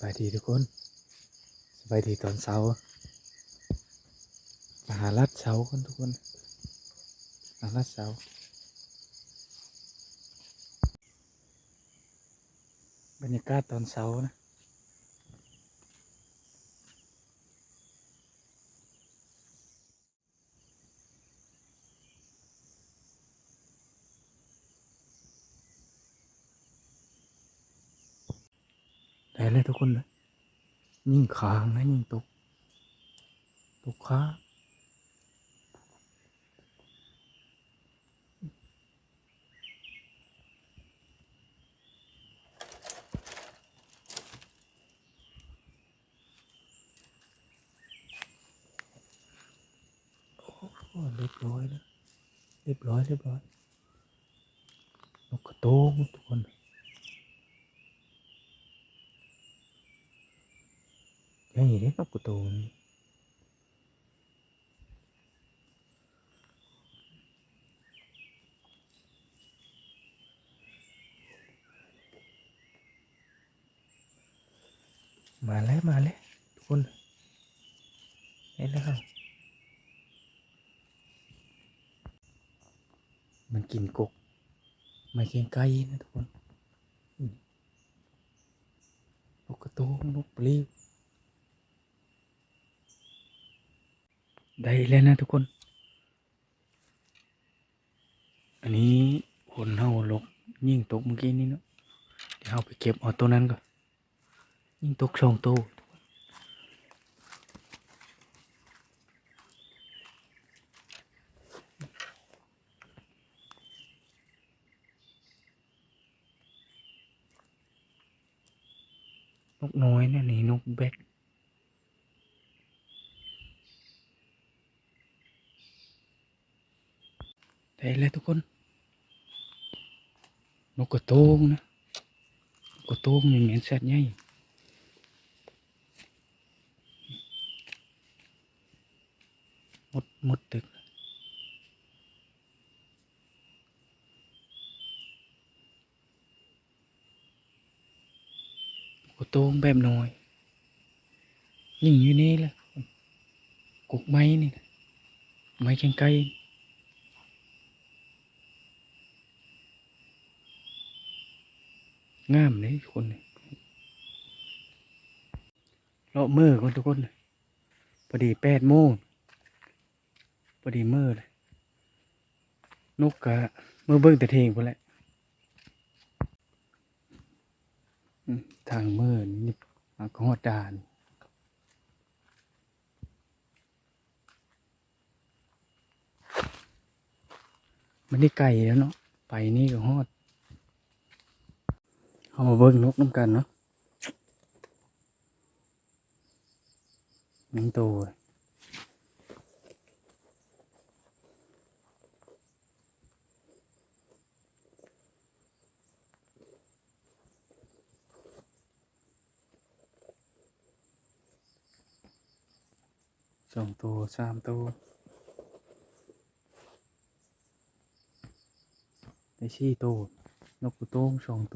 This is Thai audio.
บายดีทุกคน สบายดีตอนเช้า มาหาลัดเช้ากันทุกคนมาลัดเช้าบรรยากาศตอนเช้านะ ได้เลยทุกคนเลยยิ่งขางนะยิ่งตก ตกขาโอ้โหเรียบร้อยแล้วเรียบร้อยเรียบร้อยนกกระโตงทุกคน ใหญ่ เด้นกกระโตนมาแล้วมาแล้วทุกคนได้แล้วครับมันกินกกไม่เคียงไก่นะทุกคนอืมนกกระโตงนกปลิว ได้แล้วนะทุกคน อันนี้ผลเฮาลกยิ่งตกเมื่อกี้นี้เนาะเดี๋ยวเอาไปเก็บเอาตัวนั้นก่อนยิ่งตกสองตัวนกน้อยเนี่ยนี่นกแบก ได้แล้วทุกคน นกกระโตงนะนกกระโตงนี่เหม็นแซ่บใหญ่หมดหมดตึกกระโตงแบบน้อยยิ่งอยู่นี่แหละกุกไม้นี่ไม้แข็งไกล งามเลยคนเลยเลาะมือคนทุกคนเลยพอดีแปดโมงพอดีมือเลยนกกะเมื่อเบิ้งแต่เทงพอแหละทางมือนี่อากหอดดานมันได้ไก่แล้วเนาะไปนี่ก็ฮอด เอามาเบิ่งนกน้ำกันเนาะหนึ่งตัวสองตัวสามตัวได้สี่ตัวนกกระโต้งสองตัว